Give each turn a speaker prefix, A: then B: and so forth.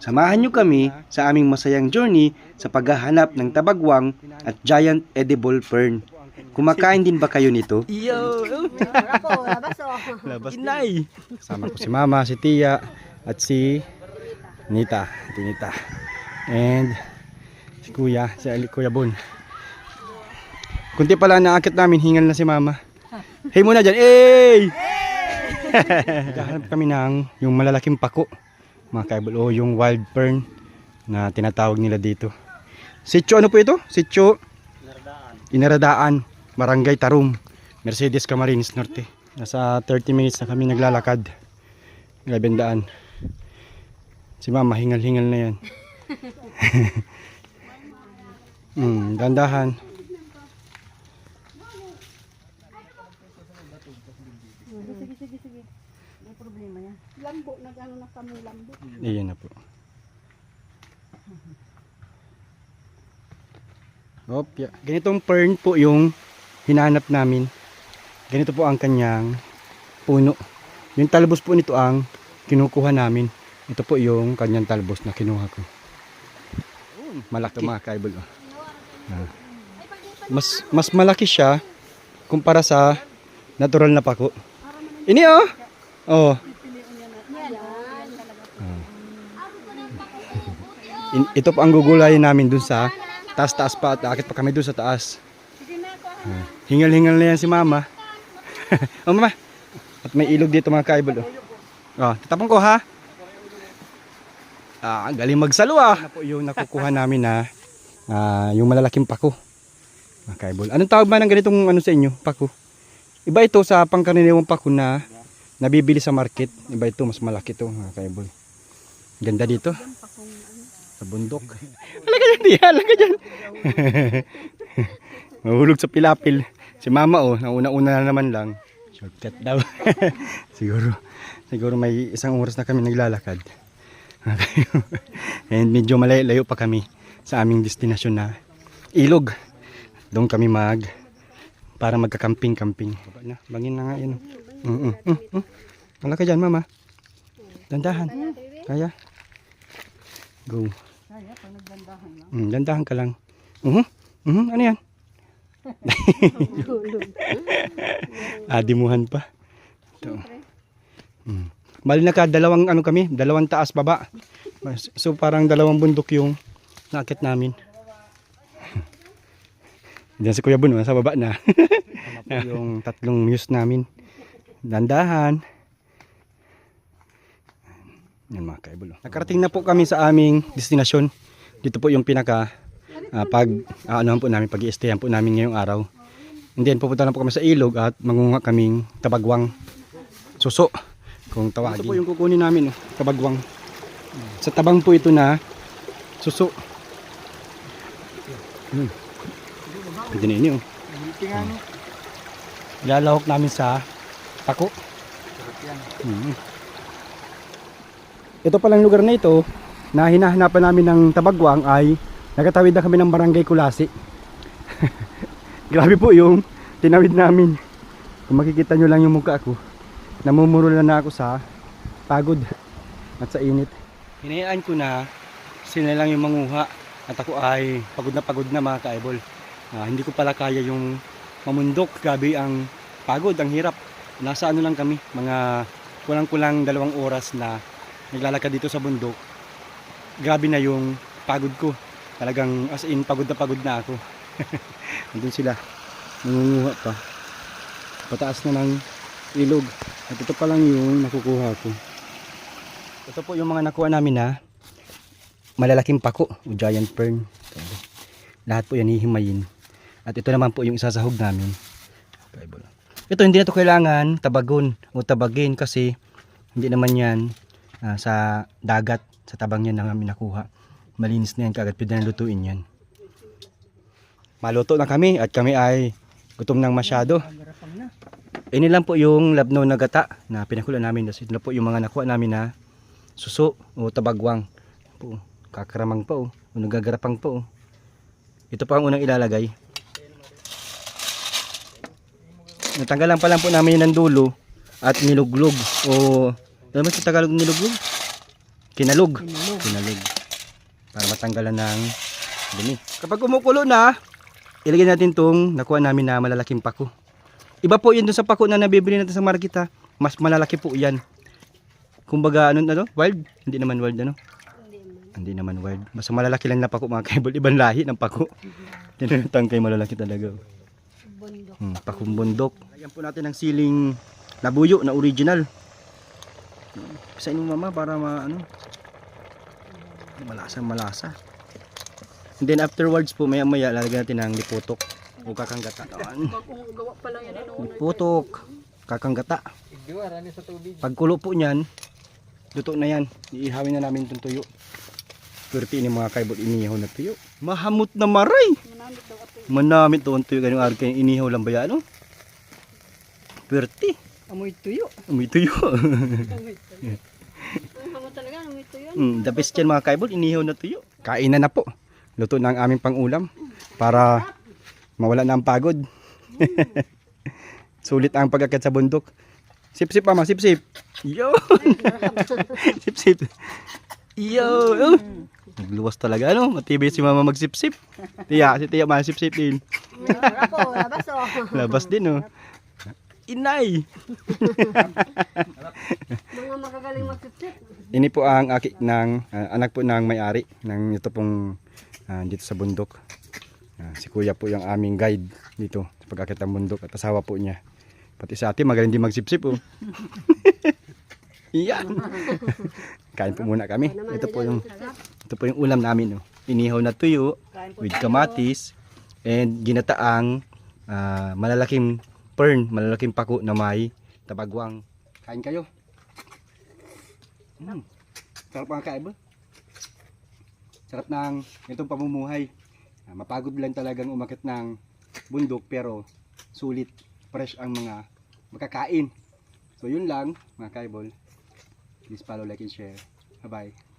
A: Samahan nyo kami sa aming masayang journey sa paghahanap ng tabagwang at giant edible fern. Kumakain din ba kayo nito? Iyo!
B: Ako, labas oh.
A: Labas Inay! Kasama ko si Mama, si Tia, at si Nita. Si Nita. And si Kuya, si Ali, Kuya Bon. Kunti pala naakit namin, hingal na si Mama. Hey muna dyan! Hey! Naghahanap kami ng yung malalaking pako. Mga kaibol, o yung wild fern na tinatawag nila dito. Sityo ano po ito? Sityo Inaradaan, Barangay Tarum, Mercedes Camarines Norte. Nasa 30 minutes na kami naglalakad. Grabe ang daan. Si mama, hingal-hingal na yan. hmm, dandahan.
B: Sige, sige, sige. May problema yan. Lambo, nag-ano na kami lambo.
A: Iyan na po. Opya. Ganitong fern po yung hinanap namin. Ganito po ang kanyang puno. Yung talbos po nito ang kinukuha namin. Ito po yung kanyang talbos na kinuha ko. Malaki mga kaibol. oh. Ah. Mas mas malaki siya kumpara sa natural na pako. Ini oh. Oh. In- ito po ang gugulayin namin dun sa taas-taas pa at akit pa kami dun sa taas. Ah, Hingal-hingal na yan si mama. oh mama. At may ilog dito mga kaibol. Oh, oh tatapon ko ha. Ah, galing magsalo ah. Po yung nakukuha namin na ah, yung malalaking pako. Mga kaibol. Anong tawag ba ng ganitong ano sa inyo? Pako. Iba ito sa pangkaraniwang pako na nabibili sa market. Iba ito, mas malaki ito mga kaibol. Ganda dito. Sa bundok. Halaga dyan, di. Halaga dyan. Mahulog sa pilapil. Si mama oh, nauna-una na naman lang. Shortcut daw. siguro, siguro may isang oras na kami naglalakad. And medyo malayo pa kami sa aming destinasyon na ilog. Doon kami mag para na, bangin na nga yun. Mm -mm, mm -mm. Wala ka dyan, mama. Dandahan. Kaya. Go.
B: Kaya, pag nagdandahan lang.
A: Mm, dandahan ka lang. Mhm. Mhm, ano yan? Adimuhan pa. Ito. Mm. Bali naka dalawang ano kami, dalawang taas baba. So parang dalawang bundok yung nakit namin. Diyan si Kuya Bun, sa baba na. Yung tatlong muse namin. Dandahan. Yan mga kaibulo. Nakarating na po kami sa aming destinasyon. Dito po yung pinaka ah, pag ah, ano po namin pag i po namin ngayong araw. And then pupunta na po kami sa ilog at mangunga kaming tabagwang suso kung tawagin. Ito po yung kukunin namin, oh, tabagwang. Sa tabang po ito na suso. Hmm. Pwede na ini oh. Ilalahok namin sa pako. Hmm. Ito palang lugar na ito na hinahanapan namin ng tabagwang ay nagatawid na kami ng barangay Kulasi. Grabe po yung tinawid namin. Kung makikita nyo lang yung mukha ko, namumuro na ako sa pagod at sa init. Hinayaan ko na sila lang yung manguha at ako ay pagod na pagod na mga kaibol. Ah, hindi ko pala kaya yung mamundok. Grabe ang pagod, ang hirap. Nasa ano lang kami, mga kulang-kulang dalawang oras na naglalakad dito sa bundok. Grabe na yung pagod ko. Talagang as in pagod na pagod na ako. Nandun sila. Nangunguha pa. Pataas na ng ilog. At ito pa lang yung nakukuha ko. Ito po yung mga nakuha namin na malalaking pako o giant fern. Lahat po yan hihimayin. At ito naman po yung isasahog namin. Bible. Ito hindi na to kailangan tabagon o tabagin kasi hindi naman yan ah, sa dagat sa tabang yan na namin nakuha. Malinis na yan kagad pwede na lutuin yan. Maluto na kami at kami ay gutom ng masyado. Ini lang po yung labno na gata na pinakula namin. Ito na po yung mga nakuha namin na suso o tabagwang. Po, kakaramang pa o, o nagagarapang pa. Ito pa ang unang ilalagay. Natanggalan pa lang po namin ng dulo at niluglog o ano ba sa Tagalog niluglog? kinalog.
B: Kinalog.
A: Kinalog. Para matanggalan ng dumi. Kapag kumukulo na, ilagay natin tong nakuha namin na malalaking pako. Iba po yun dun sa pako na nabibili natin sa market ha. Mas malalaki po yan. Kumbaga ano ano? Wild? Hindi naman wild ano? Hindi naman wild. Mas malalaki lang na pako mga kaibol. Ibang lahi ng pako. Tinatang kay malalaki talaga.
B: Bundok.
A: Hmm, pakong bundok. Lagyan po natin ng siling labuyo na original. Sa inyo mama para ma ano malasa malasa. And then afterwards po maya maya lalagyan natin ng liputok o kakanggata. Ayan.
B: Bagong gawa pa lang yan. eh, noon.
A: Liputok, kakanggata. Pagkulo po niyan, luto na yan. Iihawin na namin itong tuyo. Pwerte ini mga kaibot inihaw na tuyo. Mahamot na maray!
B: Manamit daw ato.
A: Manamit to ang tuyo ganyung araw kayo inihaw lang ba yan? Pwerte.
B: Amoy tuyo.
A: May tuyo.
B: Amoy tuyo. Ang talaga, amoy tuyo.
A: mm, the best yan mga kaibol, inihaw na tuyo. Kainan na po. Luto na ang aming pangulam para mawala na ang pagod. Sulit ang pagkakit sa bundok. Sip-sip mama, sip-sip. Yo! sip-sip. Yo! Nagluwas talaga, ano? Matibay si mama magsip-sip. Tiya, si Tiya masip-sip din.
B: Ako, labas oh.
A: Labas din, oh. Inay!
B: Mga magagaling magsipsip.
A: Ini po ang aki ng ah, anak po ng may-ari ng ito pong ah, dito sa bundok. Ah, si Kuya po yung aming guide dito sa pag-akit ng bundok at asawa po niya. Pati sa atin magaling din magsipsip oh. Iyan. Kain po muna kami. Ito po yung ito po yung ulam namin oh. Inihaw na tuyo with kamatis and ginataang ah, malalaking fern, malalaking pako na may tabagwang. Kain kayo. Mm. Sarap mga kaiba. Sarap ng itong pamumuhay. Ah, mapagod lang talagang umakit ng bundok pero sulit, fresh ang mga makakain. So yun lang mga kaibol. Please follow, like, and share. Bye-bye.